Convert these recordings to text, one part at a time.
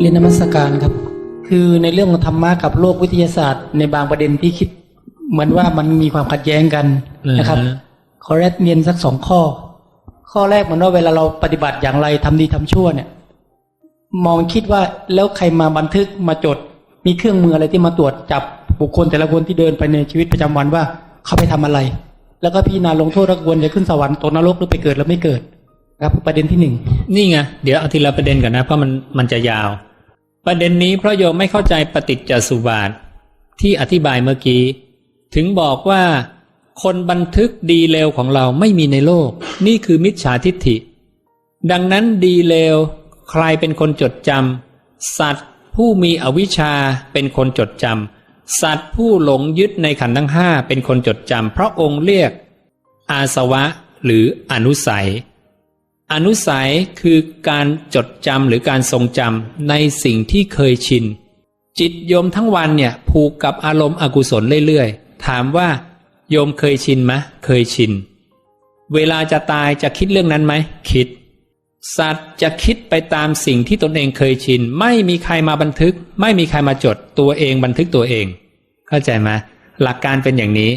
เรียนนมัสการครับ คือในเรื่องของธรรมะกับโลกวิทยาศาสตร์ ในบางประเด็นที่คิด เหมือนว่ามันมีความขัดแย้งกันนะครับขอแรกเรียนสักสองข้อ ข้อแรกเหมือนว่าเวลาเราปฏิบัติอย่างไรทำดีทำชั่วเนี่ย มองคิดว่าแล้วใครมาบันทึกมาจด มีเครื่องมืออะไรที่มาตรวจจับบุคคลแต่ละคนที่เดินไปในชีวิตประจำวันว่าเขาไปทำอะไร แล้วก็พิจารณาลงโทษว่าควรจะขึ้นสวรรค์ตกนรกหรือไปเกิดแล้วไม่เกิด ครับประเด็นที่หนึ่งนี่ไงเดี๋ยวเอาทีละประเด็นก่อนนะเพราะมันมันจะยาว ประเด็นนี้เพราะโยมไม่เข้าใจปฏิจจสุบาทที่อธิบายเมื่อกี้ ถึงบอกว่า คนบันทึกดีเลวของเราไม่มีในโลก นี่คือมิจฉาทิฏฐิ ดังนั้นดีเลวใครเป็นคนจดจำสัตว์ผู้มีอวิชชาเป็นคนจดจำสัตว์ผู้หลงยึดในขันธ์ทั้งห้าเป็นคนจดจำเพราะองค์เรียก อาสวะหรืออนุสัย อนุสัยคือการจดจำหรือการทรงจำในสิ่งที่เคยชิน จิตโยมทั้งวันเนี่ยผูกกับอารมณ์อกุศลเรื่อยๆ ถามว่า โยมเคยชินไหมเคยชิน เวลาจะตายจะคิดเรื่องนั้นไหม คิด สัตว์จะคิดไปตามสิ่งที่ตนเองเคยชิน ไม่มีใครมาบันทึก ไม่มีใครมาจดตัวเองบันทึกตัวเอง เข้าใจไหมหลักการเป็นอย่างนี้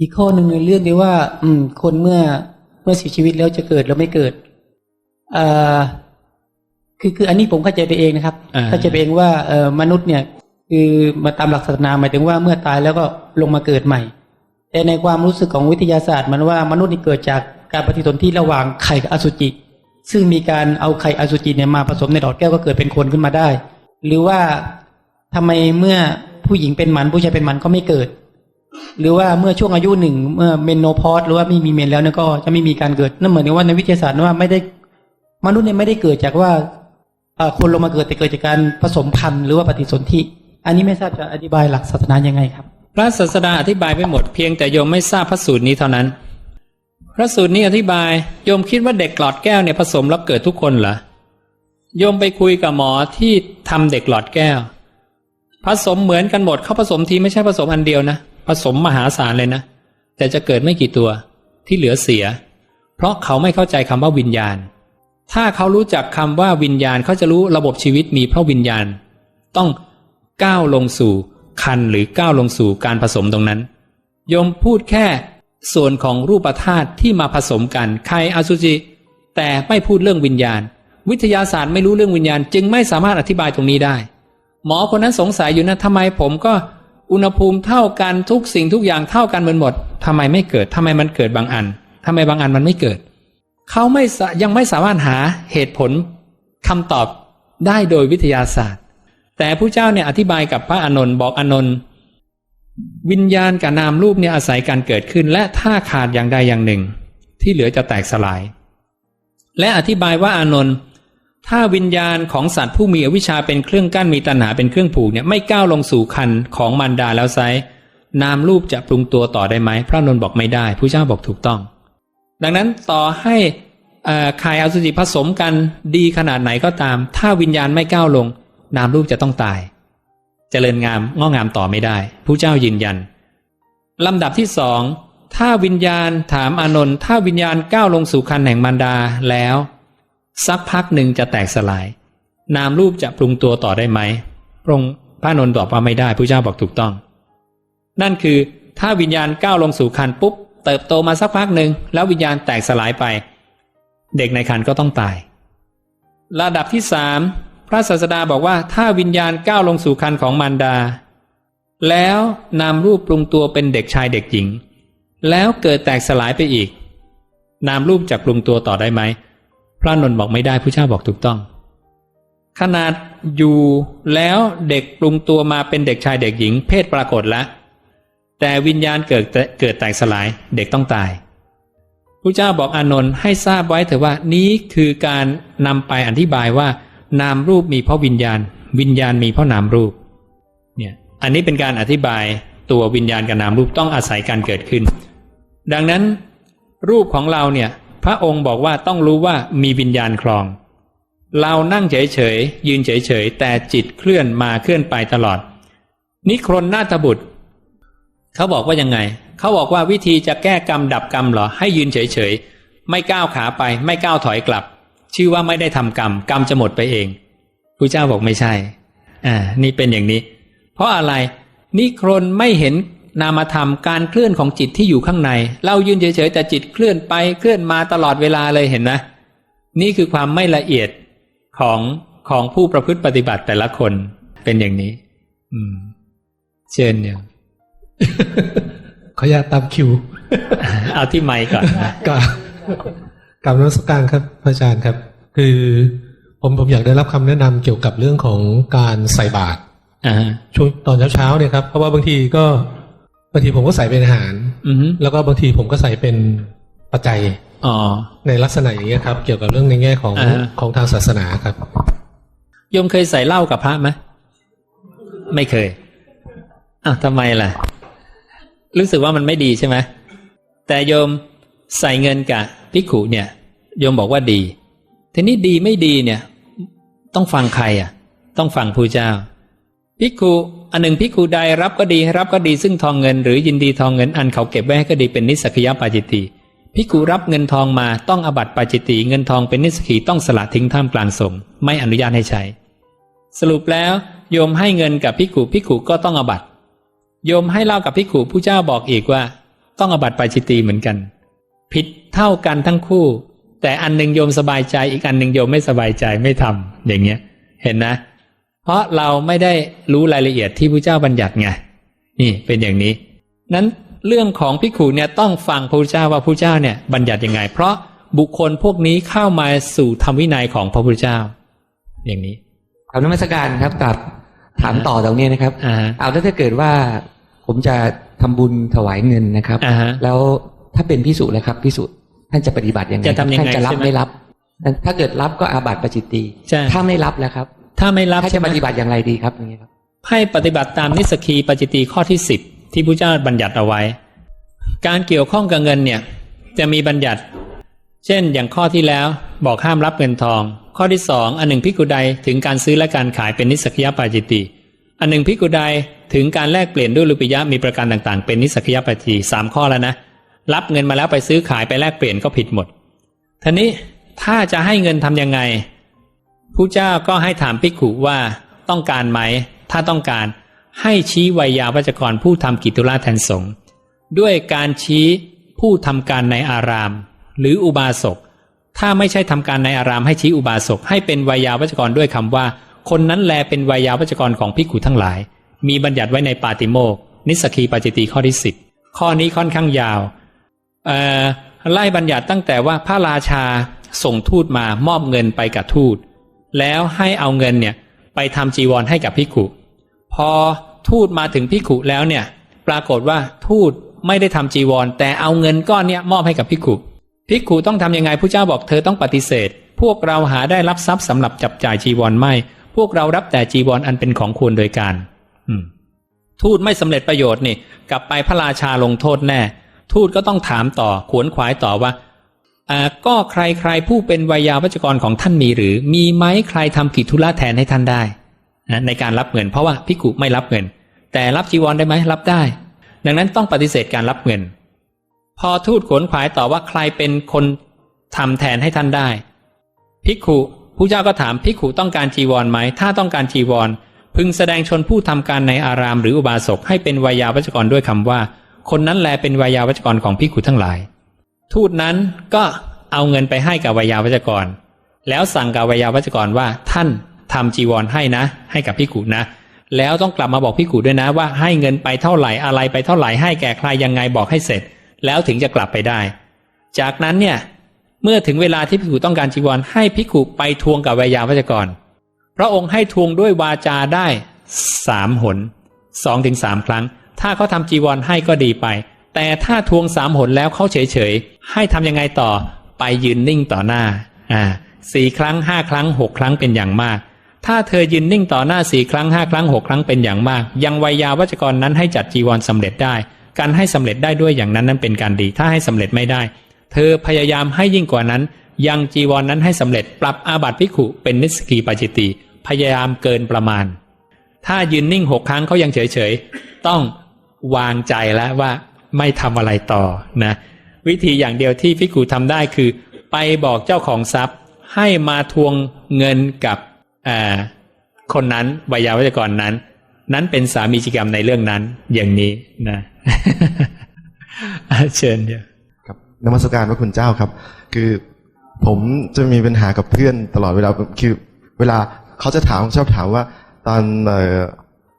อีกข้อหนึ่งในเรื่องที่ว่า อืม คนเมื่อ เมื่อเสียชีวิตแล้วจะเกิดแล้วไม่เกิดเอ่อคือคืออันนี้ผมเข้าใจไปเองนะครับอ่าเข้าใจไปเองว่าเอ่อมนุษย์เนี่ย คือมาตามหลักศาสนาหมายถึงว่าเมื่อตายแล้วก็ลงมาเกิดใหม่ แต่ในความรู้สึกของวิทยาศาสตร์ มันว่ามนุษย์นี่เกิดจากการปฏิสนธิระหว่างไข่กับอสุจิ ซึ่งมีการเอาไข่อสุจิเนี่ยมาผสมในหลอดแก้วก็เกิดเป็นคนขึ้นมาได้ หรือว่าทำไมเมื่อผู้หญิงเป็นหมันผู้ชายเป็นหมันก็ไม่เกิด หรือว่าเมื่อช่วงอายุหนึ่งเมื่อเมนโนพอสหรือว่าไม่มีเมนแล้วเนี่ยก็จะไม่มีการเกิดนั่นเหมือนว่าในวิทยาศาสตร์ว่าไม่ได้มนุษย์เนี่ยไม่ได้เกิดจากว่าคนลงมาเกิดแต่เกิดจากการผสมพันธุ์หรือว่าปฏิสนธิอันนี้ไม่ทราบจะอธิบายหลักศาสนายังไงครับ พระศาสดาอธิบายไปหมดเพียงแต่โยมไม่ทราบพระสูตรนี้เท่านั้น พระสูตรนี้อธิบายโยมคิดว่าเด็กหลอดแก้วเนี่ยผสมแล้วเกิดทุกคนเหรอโยมไปคุยกับหมอที่ทำเด็กหลอดแก้ว ผสมเหมือนกันหมดเขาผสมทีไม่ใช่ผสมอันเดียวนะ ผสมมหาศาลเลยนะ แต่จะเกิดไม่กี่ตัวที่เหลือเสีย เพราะเขาไม่เข้าใจคำว่าวิญญาณ ถ้าเขารู้จักคำว่าวิญญาณเขาจะรู้ระบบชีวิตมีเพราะวิญญาณ ต้องก้าวลงสู่คันหรือก้าวลงสู่การผสมตรงนั้น โยมพูดแค่ส่วนของรูปธาตุที่มาผสมกันใครอสุจิ แต่ไม่พูดเรื่องวิญญาณ วิทยาศาสตร์ไม่รู้เรื่องวิญญาณ จึงไม่สามารถอธิบายตรงนี้ได้ หมอคนนั้นสงสัยอยู่นะทำไมผมก็ อุณหภูมิเท่ากันทุกสิ่งทุกอย่างเท่ากันเหมือนหมดทำไมไม่เกิดทำไมมันเกิดบางอันทำไมบางอันมันไม่เกิด เขาไม่ยังไม่สามารถหาเหตุผลคำตอบได้โดยวิทยาศาสตร์ แต่ผู้เจ้าเนี่ยอธิบายกับพระอานนท์บอกอานนท์วิญญาณกับนามรูปเนี่ยอาศัยการเกิดขึ้น และถ้าขาดอย่างใดอย่างหนึ่ง ที่เหลือจะแตกสลาย และอธิบายว่าอานนท์ ถ้าวิญญาณของสัตว์ผู้มีอวิชชาเป็นเครื่องกั้นมีตัณหาเป็นเครื่องผูกเนี่ยไม่ก้าวลงสู่คันของมารดาแล้วไซร้นามรูปจะปรุงตัวต่อได้ไหม พระนนท์บอกไม่ได้ผู้เจ้าบอกถูกต้อง ดังนั้นต่อให้เอ่อสุจิผสมกันดีขนาดไหนก็ตาม ถ้าวิญญาณไม่ก้าวลง นามรูปจะต้องตายเจริญงามงอกงามต่อไม่ได้ผู้เจ้ายืนยันลำดับที่สองถ้าวิญญาณถามอานนท์ถ้าวิญญาณก้าวลงสู่คันแห่งมารดาแล้ว สักพักหนึ่งจะแตกสลาย นามรูปจะปรุงตัวต่อได้ไหมพระองค์พระนนท์ตอบว่าไม่ได้ผู้เจ้าบอกถูกต้อง นั่นคือถ้าวิญญาณก้าวลงสู่คันปุ๊บ เติบโตมาสักพักหนึ่งแล้ววิญญาณแตกสลายไป เด็กในคันก็ต้องตาย ระดับที่สามพระศาสดาบอกว่าถ้าวิญญาณก้าวลงสู่คันของมารดา แล้วนามรูปปรุงตัวเป็นเด็กชายเด็กหญิง แล้วเกิดแตกสลายไปอีก นามรูปจะปรุงตัวต่อได้ไหม ระนนท์บอกไม่ได้ผู้เจ้าบอกถูกต้อง ขนาดอยู่แล้วเด็กปรุงตัวมาเป็นเด็กชายเด็กหญิง เพศปรากฏแล้วแต่วิญญาณเกิดเกิดแตกสลายเด็กต้องตายผู้เจ้าบอกอานนท์ให้ทราบไว้เถอะว่านี้คือการนำไปอธิบายว่า นามรูปมีเพราะวิญญาณ วิญญาณมีเพราะนามรูปเนี่ยอันนี้เป็นการอธิบายตัววิญญาณกับนามรูปต้องอาศัยการเกิดขึ้น ดังนั้นรูปของเราเนี่ย พระองค์บอกว่าต้องรู้ว่ามีวิญญาณครอง เรานั่งเฉยๆ ยืนเฉยๆ แต่จิตเคลื่อนมาเคลื่อนไปตลอด นิครนนาถบุตร เขาบอกว่ายังไง เขาบอกว่าวิธีจะแก้กรรมดับกรรมเหรอ ให้ยืนเฉยๆ ไม่ก้าวขาไป ไม่ก้าวถอยกลับ ชื่อว่าไม่ได้ทำกรรม กรรมจะหมดไปเองพระเจ้าบอกไม่ใช่ อ่า นี่เป็นอย่างนี้ เพราะอะไรนิครนไม่เห็น นามธรรมการเคลื่อนของจิตที่อยู่ข้างใน เรายืนเฉยๆแต่จิตเคลื่อนไปเคลื่อนมาตลอดเวลาเลยเห็นไหมนี่คือความไม่ละเอียดของของผู้ประพฤติปฏิบัติแต่ละคนเป็นอย่างนี้ อืม เชิญเนี่ยขออนุญาตตามคิว เอาที่ไมค์ก่อนนะกับกับนมัสการครับพระอาจารย์ครับ คือผมผมอยากได้รับคำแนะนำเกี่ยวกับเรื่องของการใส่บาตรอ่าฮะช่วงตอนเช้าๆเนี่ยครับเพราะว่าบางทีก็ บางทีผมก็ใส่เป็นอาหาร อือฮึแล้วก็บางทีผมก็ใส่เป็นปัจจัยอ๋อในลักษณะอย่างนี้ยครับ เกี่ยวกับเรื่องในแง่ของอ่าฮะของทางศาสนาครับโยมเคยใส่เหล้ากับพระไหมไม่เคยอ้าวทำไมล่ะ รู้สึกว่ามันไม่ดีใช่ไหมแต่โยมใส่เงินกับพิกขุเนี่ยโยมบอกว่าดี ทีนี้ดีไม่ดีเนี่ย ต้องฟังใครอะ ต้องฟังผู้เจ้า พิกขุอันหนึ่งพิกขุใดรับก็ดีรับก็ดีซึ่งทองเงินหรือยินดีทองเงินอันเขาเก็บไว้ให้ก็ดีเป็นนิสกิยปาจิตติพิกขุรับเงินทองมาต้องอบัตปาจิตติเงินทองเป็นนิสกีต้องสละทิ้งท่ามกลางสงไม่อนุญาตให้ใช้ สรุปแล้ว โยมให้เงินกับพิกขุพิกขุก็ต้องอบัตโยมให้เล่ากับพิกขุผู้เจ้าบอกอีกว่า ต้องอบัตปาจิตติเหมือนกัน ผิดเท่ากันทั้งคู่ แต่อันหนึ่งโยมสบายใจอีกอันหนึ่งโยมไม่สบายใจไม่ทำอย่างเงี้ย เห็นนะ เพราะเราไม่ได้รู้รายละเอียดที่พระเจ้าบัญญัติไงนี่เป็นอย่างนี้ นั้นเรื่องของพิกขุเนี่ยต้องฟังพระพุทธเจ้าว่าพระพุทธเจ้าเนี่ยบัญญัติยังไง เพราะบุคคลพวกนี้เข้ามาสู่ธรรมวินัยของพระพุทธเจ้า อย่างนี้คำนมัสการครับกับถามต่อตรงนี้นะครับอ่าเอาแล้วถ้าเกิดว่าผมจะทำบุญถวายเงินนะครับอ่าฮะแล้วถ้าเป็นพิสูจน์แล้วครับพิสูจน์ท่านจะปฏิบัติยังไงจะทำยังไงท่านจะรับใช่ไหมไม่รับ ถ้าเกิดรับก็อาบัติปาจิตตีใช่ถ้าไม่รับแล้วครับ ถ้าไม่รับถ้าใช่จะไหมปฏิบัติอย่างไรดีครับอย่างนี้ครับ ให้ปฏิบัติตามนิสกีปจิตีข้อที่สิบที่พระเจ้าบัญญัติเอาไว้ การเกี่ยวข้องกับเงินเนี่ย จะมีบัญญัติ เช่นอย่างข้อที่แล้วบอกห้ามรับเงินทอง ข้อที่สองอันหนึ่งพิกุใดถึงการซื้อและการขายเป็นนิสกิยปาจิตติอันหนึ่งพิกุใดถึงการแลกเปลี่ยนด้วยรูปิยะมีประการต่างๆ เป็นนิสกิยปาจิตติสามข้อแล้วนะรับเงินมาแล้วไปซื้อขายไปแลกเปลี่ยนก็ผิดหมดทีนี้ถ้าจะให้เงินทำยังไง ผู้เจ้าก็ให้ถามภิกขุว่าต้องการไหม ถ้าต้องการให้ชี้วัยยาวัจกรผู้ทำกิจธุระแทนสงฆ์ด้วยการชี้ผู้ทำการในอาราม หรืออุบาสกถ้าไม่ใช่ทำการในอารามให้ชี้อุบาสกให้เป็นวัยยาวัจกรด้วยคำว่า คนนั้นแลเป็นวัยยาวัจกรของภิกขุทั้งหลาย มีบัญญัติไว้ในปาติโมกนิสกีปาจิตีข้อที่สิบข้อนี้ค่อนข้างยาวไล่บัญญัติตั้งแต่ว่าพระราชาส่งทูตมามอบเงินไปกับทูต แล้วให้เอาเงินเนี่ยไปทำจีวรให้กับพิกขุพอทูตมาถึงพิกขุแล้วเนี่ยปรากฏว่าทูตไม่ได้ทำจีวร แต่เอาเงินก้อนเนี้ยมอบให้กับพิกขุพิกขุต้องทำยังไงผู้เจ้าบอกเธอต้องปฏิเสธ พวกเราหาได้รับทรัพย์สำหรับจับจ่ายจีวรไม่ พวกเรารับแต่จีวรออันเป็นของควรโดยการอืมทูตไม่สำเร็จประโยชน์นี่ กลับไปพระราชาลงโทษแน่ ทูตก็ต้องถามต่อขวนขวายต่อว่า ก็ใครใครผู้เป็นวายาวัจกรของท่านมีหรือ มีไหมใครทำกิจธุระแทนให้ท่านได้นะในการรับเงินเพราะว่าพิกุไม่รับเงิน แต่รับจีวรได้ไหมรับได้ ดังนั้นต้องปฏิเสธการรับเงิน พอทูตขวนขวายต่อว่าใครเป็นคนทำแทนให้ท่านได้พิกุผู้เจ้าก็ถามพิกุต้องการจีวรไหมถ้าต้องการจีวร พึงแสดงชนผู้ทำการในอารามหรืออุบาสกให้เป็นวายาวัจกรด้วยคำว่า คนนั้นแลเป็นวายาวัจกรของพิกุทั้งหลาย ทูตนั้นก็เอาเงินไปให้กับวายาวัจกร แล้วสั่งกับวายาวัจกรว่าท่านทำจีวรให้นะ ให้กับพิกุนะ แล้วต้องกลับมาบอกพิกุด้วยนะ ว่าให้เงินไปเท่าไหร่อะไรไปเท่าไหร่ให้แก่ใครยังไงบอกให้เสร็จ แล้วถึงจะกลับไปได้ จากนั้นเนี่ยเมื่อถึงเวลาที่พิกุต้องการจีวรให้พิกุไปทวงกับวายาวัจกร พระองค์ให้ทวงด้วยวาจาได้สามหนสองถึงสามครั้ง ถ้าเขาทำจีวรให้ก็ดีไป แต่ถ้าทวงสามหนแล้วเขาเฉยๆ ให้ทำยังไงต่อ ไปยืนนิ่งต่อหน้า อ่าสี่ครั้งห้าครั้งหกครั้งเป็นอย่างมาก ถ้าเธอยืนนิ่งต่อหน้าสี่ครั้งห้าครั้งหกครั้งเป็นอย่างมาก ยังวัยยาวัจกรนั้นให้จัดจีวรสำเร็จได้ การให้สำเร็จได้ด้วยอย่างนั้นนั้นเป็นการดี ถ้าให้สำเร็จไม่ได้ เธอพยายามให้ยิ่งกว่านั้น ยังจีวรนนั้นให้สำเร็จ ปรับอาบัติภิขุเป็นนิสกีปาจิตติพยายามเกินประมาณ ถ้ายืนนิ่งหกครั้งเขายังเฉยๆต้องวางใจแล้วว่า ไม่ทำอะไรต่อนะวิธีอย่างเดียวที่พิกูทำได้คือ ไปบอกเจ้าของทรัพย์ ให้มาทวงเงินกับคนนั้นวิยาวัจกรนั้น นั้นเป็นสามีจิกรรมในเรื่องนั้นอย่างนี้นะเชิญเดียวครับนมัสการพระคุณเจ้าครับ คือผมจะมีปัญหากับเพื่อนตลอดเวลาคือเวลาเขาจะถามชอบถามว่า ตอน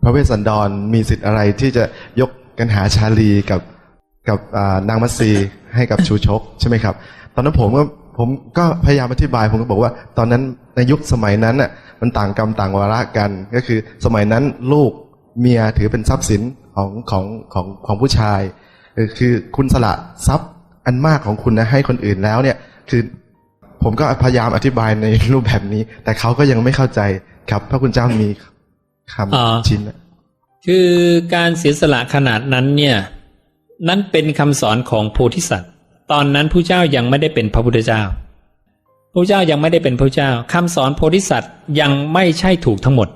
พระเวสสันดรมีสิทธิ์อะไรที่จะยกกันหาชาลีกับ กับอ่านางมัตสีให้กับชูชกใช่ไหมครับ ตอนนั้นผมก็ผมก็พยายามอธิบายผมก็บอกว่า ตอนนั้นในยุคสมัยนั้นน่ะมันต่างกรรมต่างวาระกัน ก็คือสมัยนั้นลูกเมียถือเป็นทรัพย์สินของของของของผู้ชายเออคือคุณสละทรัพย์อันมากของคุณนะให้คนอื่นแล้วเนี่ยคือผมก็พยายามอธิบายในรูปแบบนี้ แต่เขาก็ยังไม่เข้าใจครับ พระคุณเจ้ามีคอ๋อำชิ้นนะคือการเสียสละขนาดนั้นเนี่ย นั้นเป็นคำสอนของโพธิสัตว์ ตอนนั้นผู้เจ้ายังไม่ได้เป็นพระพุทธเจ้าพระเจ้ายังไม่ได้เป็นพระเจ้าคำสอนโพธิสัตว์ยังไม่ใช่ถูกทั้งหมด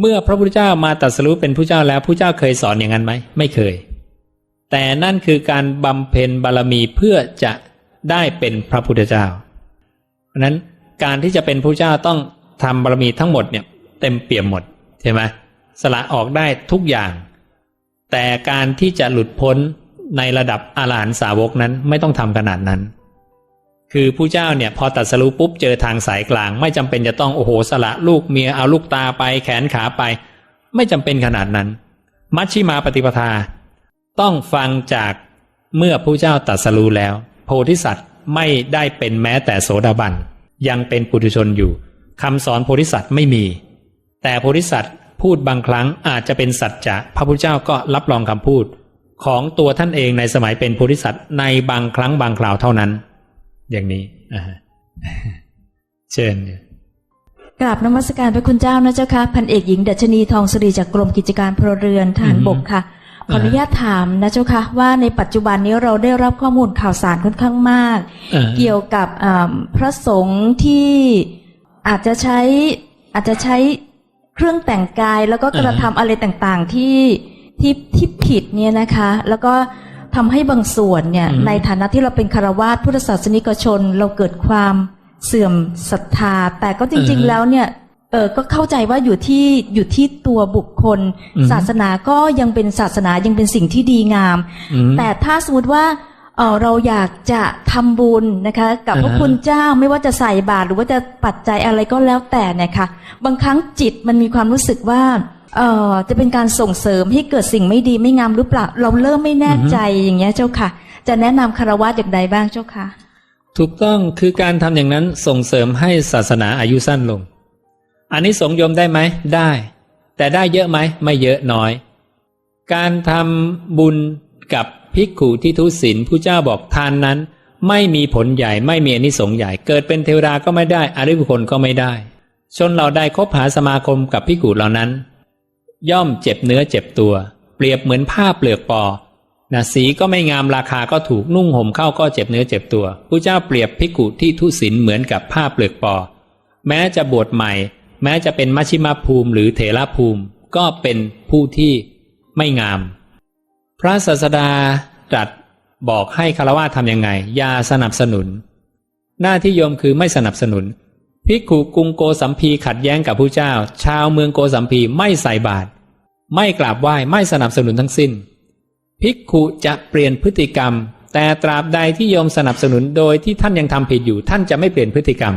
เมื่อพระพุทธเจ้ามาตรัสรู้เป็นผู้เจ้าแล้วผู้เจ้าเคยสอนอย่างนั้นไหมไม่เคย แต่นั่นคือการบำเพ็ญบารมีเพื่อจะได้เป็นพระพุทธเจ้าเพราะฉะนั้นการที่จะเป็นผู้เจ้าต้องทำบารมีทั้งหมดเนี่ยเต็มเปี่ยมหมดใช่ไหมสละออกได้ทุกอย่าง แต่การที่จะหลุดพ้นในระดับอาหลานสาวกนั้นไม่ต้องทำขนาดนั้น คือผู้เจ้าเนี่ยพอตัดสรู้ปุ๊บเจอทางสายกลาง ไม่จำเป็นจะต้องโอ้โหสละลูกเมียเอาลูกตาไปแขนขาไป ไม่จำเป็นขนาดนั้น มัชชิมาปฏิปทา ต้องฟังจากเมื่อผู้เจ้าตรัสรู้แล้ว โพธิสัตว์ไม่ได้เป็นแม้แต่โสดาบันยังเป็นปุถุชนอยู่คำสอนโพธิสัตว์ไม่มี แต่โพธิสัตว์ พูดบางครั้งอาจจะเป็นสัจจะพระพุทธเจ้าก็รับรองคำพูด ของตัวท่านเองในสมัยเป็นโพธิสัตว์ในบางครั้งบางคราวเท่านั้น อย่างนี้อ่าฮะเชิญกราบนมัสการพระคุณเจ้านะเจ้าค่ะพันเอกหญิงดัชนีทองสรีจากกรมกิจการพลเรือนทหารบกค่ะขออนุญาตถามนะเจ้าค่ะว่าในปัจจุบันนี้เราได้รับข้อมูลข่าวสารค่อนข้างมากอ่าเกี่ยวกับอ่าพระสงฆ์ที่อาจจะใช้อาจจะใช้ เครื่องแต่งกายแล้วก็กระทำอะไรต่างๆที่ที่ที่ผิดเนี่ยนะคะ แล้วก็ทำให้บางส่วนเนี่ยอืมในฐานะที่เราเป็นคารวาสพุทธศาสนิกชน เราเกิดความเสื่อมศรัทธา แต่ก็จริง ๆ แล้วเนี่ยเออก็เข้าใจว่าอยู่ที่อยู่ที่ตัวบุคคลอืมศาสนาก็ยังเป็นศาสนายังเป็นสิ่งที่ดีงามอืมแต่ถ้าสมมติว่า เอ่อเราอยากจะทำบุญนะคะ กับพระอ่าฮะคุณเจ้าไม่ว่าจะใส่บาตรหรือว่าจะปัจจัยอะไรก็แล้วแต่เนี่ยค่ะ บางครั้งจิตมันมีความรู้สึกว่าเอ่อจะเป็นการส่งเสริมให้เกิดสิ่งไม่ดีไม่งามหรือเปล่า เราเริ่มไม่แน่ใจอย่างเงี้ยเจ้าค่ะ จะแนะนำคารวะอย่างใดบ้างเจ้าค่ะ ถูกต้องคือการทำอย่างนั้นส่งเสริมให้ศาสนาอายุสั้นลง อันนี้สงส์โยมได้ไหมได้ แต่ได้เยอะไหมไม่เยอะน้อย การทำบุญกับ ภิกขุที่ทุศีลผู้เจ้าบอกทานนั้น ไม่มีผลใหญ่ไม่มีอนิสงส์ใหญ่ เกิดเป็นเทวดาก็ไม่ได้อริบุคคลก็ไม่ได้ ชนเราได้คบหาสมาคมกับภิกขุเหล่านั้น ย่อมเจ็บเนื้อเจ็บตัว เปรียบเหมือนผ้าเปลือกปอนะสีก็ไม่งามราคาก็ถูกนุ่งห่มเข้าก็เจ็บเนื้อเจ็บตัวผู้เจ้าเปรียบภิกขุที่ทุศีลเหมือนกับผ้าเปลือกปอ แม้จะบวชใหม่ แม้จะเป็นมัชชิมาภูมิหรือเถระภูมิ ก็เป็นผู้ที่ไม่งาม พระศาสดาตรัสบอกให้คารวะทำยังไง อย่าสนับสนุน หน้าที่โยมคือไม่สนับสนุนภิกขุกรุงโกสัมพีขัดแย้งกับผู้เจ้า ชาวเมืองโกสัมพีไม่ใส่บาตรไม่กราบไหว้ไม่สนับสนุนทั้งสิ้นภิกขุจะเปลี่ยนพฤติกรรม แต่ตราบใดที่โยมสนับสนุนโดยที่ท่านยังทำผิดอยู่ ท่านจะไม่เปลี่ยนพฤติกรรม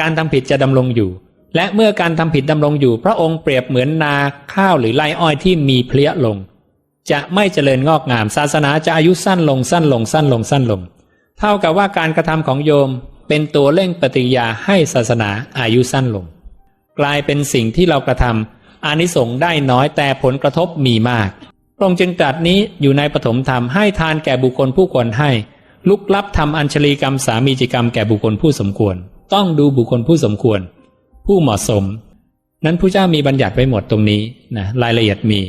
การทำผิดจะดำรงอยู่ และเมื่อการทำผิดดำรงอยู่ พระองค์เปรียบเหมือนนาข้าวหรือไร่อ้อยที่มีเพลี้ยลง จะไม่เจริญงอกงาม ศาสนาจะอายุสั้นลงสั้นลงสั้นลงสั้นลง เท่ากับว่าการกระทำของโยมเป็นตัวเร่งปฏิยาให้ศาสนาอายุสั้นลง กลายเป็นสิ่งที่เรากระทำอานิสงส์ได้น้อยแต่ผลกระทบมีมากพระองค์จึงตรัสนี้อยู่ในปฐมธรรมให้ทานแก่บุคคลผู้ควรให้ ลุกลับทำอัญชลีกรรมสามีจิกรรมแก่บุคคลผู้สมควร ต้องดูบุคคลผู้สมควร ผู้เหมาะสม นั้นผู้เจ้ามีบัญญัติไว้หมดตรงนี้นะรายละเอียดมี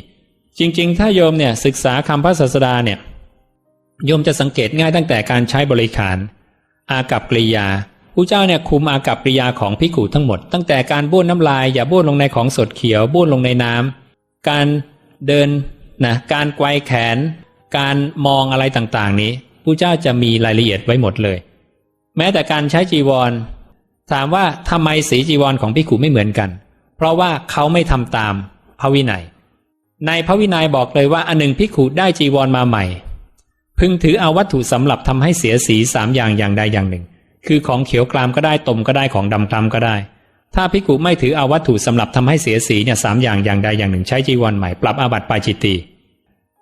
จริง ๆ ถ้าโยมเนี่ยศึกษาคำพระศาสดาเนี่ยโยมจะสังเกตง่ายตั้งแต่การใช้บริขาร อากับกริยาผู้เจ้าเนี่ยคุมอากับกริยาของพิกูทั้งหมด ตั้งแต่การบ้วนน้ำลาย อย่าบ้วนลงในของสดเขียวบ้วนลงในน้ำการเดินนะการไกวแขน การมองอะไรต่างๆ นี้ผู้เจ้าจะมีรายละเอียดไว้หมดเลย แม้แต่การใช้จีวร ถามว่าทำไมสีจีวรของพิกูไม่เหมือนกัน เพราะว่าเขาไม่ทำตามพระวินัย ในพระวินัยบอกเลยว่าอันหนึ่งพิกขุได้จีวรมาใหม่ พึงถือเอาวัตถุสำหรับทำให้เสียสีสามอย่างอย่างใดอย่างหนึ่ง คือของเขียวกรามก็ได้ตมก็ได้ของดำกรามก็ได้ ถ้าพิกขุไม่ถือเอาวัตถุสำหรับทำให้เสียสีเนี่ยสามอย่างอย่างใดอย่างหนึ่งใช้จีวรใหม่ปรับอาบัติปาจิตตี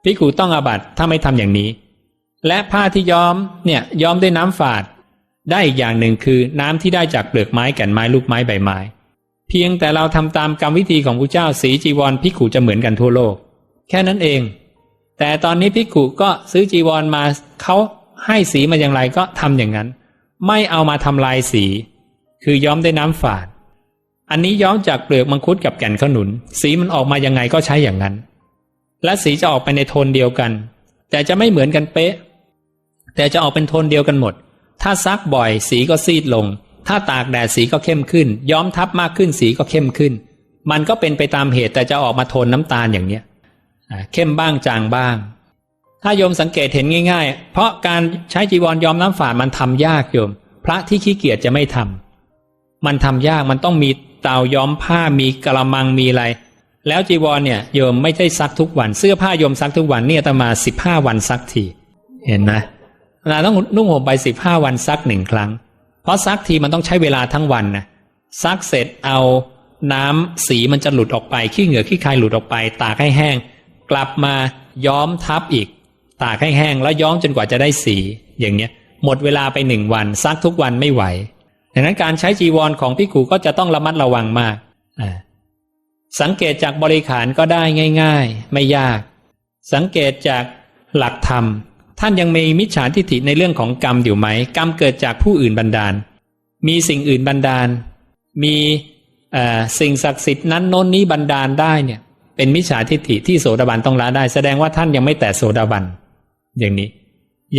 พิกขุต้องอาบัติถ้าไม่ทำอย่างนี้ และผ้าที่ย้อมเนี่ยย้อมด้วยน้ำฝาด ได้อีกอย่างหนึ่งคือน้ำที่ได้จากเปลือกไม้แก่นไม้ลูกไม้ใบไม้ เพียงแต่เราทำตามกรรมวิธีของพระเจ้าสีจีวรพิกขุจะเหมือนกันทั่วโลก แค่นั้นเอง แต่ตอนนี้พิกขุก็ซื้อจีวรมาเขาให้สีมาอย่างไรก็ทำอย่างนั้น ไม่เอามาทำลายสี คือย้อมด้วยน้ำฝาด อันนี้ย้อมจากเปลือกมังคุดกับแก่นขนุน สีมันออกมายังไงก็ใช้อย่างนั้น และสีจะออกไปในโทนเดียวกัน แต่จะไม่เหมือนกันเป๊ะ แต่จะออกเป็นโทนเดียวกันหมด ถ้าซักบ่อยสีก็ซีดลง ถ้าตากแดดสีก็เข้มขึ้น ย้อมทับมากขึ้นสีก็เข้มขึ้น มันก็เป็นไปตามเหตุแต่จะออกมาโทนน้ำตาลอย่างเนี้ยเข้มบ้างจางบ้าง ถ้าโยมสังเกตเห็นง่าย ๆ เพราะการใช้จีวรย้อมน้ำฝาดมันทำยากโยม พระที่ขี้เกียจจะไม่ทำมันทำยากมันต้องมีเตาย้อมผ้ามีกระมังมีอะไร แล้วจีวรเนี่ยโยมไม่ได้ซักทุกวัน เสื้อผ้าโยมซักทุกวันเนี่ยตมาสิบห้าวันซักทีเห็นไหมเราต้องนุ่งห่มไปสิบห้าวันซักหนึ่งครั้ง เพราะซักทีมันต้องใช้เวลาทั้งวันนะซักเสร็จเอาน้ำสีมันจะหลุดออกไป ขี้เหงื่อขี้ใครหลุดออกไป ตากให้แห้ง กลับมาย้อมทับอีก ตากให้แห้งแล้วย้อมจนกว่าจะได้สี อย่างเนี้ย หมดเวลาไปหนึ่งวันซักทุกวันไม่ไหวดังนั้นการใช้จีวรของพิกูก็จะต้องระมัดระวังมากสังเกตจากบริขารก็ได้ง่าย ๆ ไม่ยาก สังเกตจากหลักธรรม ท่านยังมีมิจฉาทิฏฐิในเรื่องของกรรมอยู่ไหม กรรมเกิดจากผู้อื่นบันดาล มีสิ่งอื่นบันดาล มีสิ่งศักดิ์สิทธิ์นั้นโน้นนี้บันดาลได้เนี่ย เป็นมิจฉาทิฏฐิที่โสดาบันต้องละได้ แสดงว่าท่านยังไม่แตะโสดาบัน อย่างนี้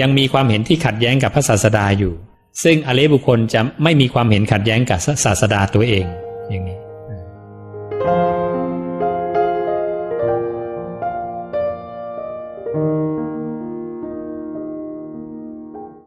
ยังมีความเห็นที่ขัดแย้งกับพระศาสดาอยู่ ซึ่งอริยบุคคลจะไม่มีความเห็นขัดแย้งกับศาสดาตัวเอง อย่างนี้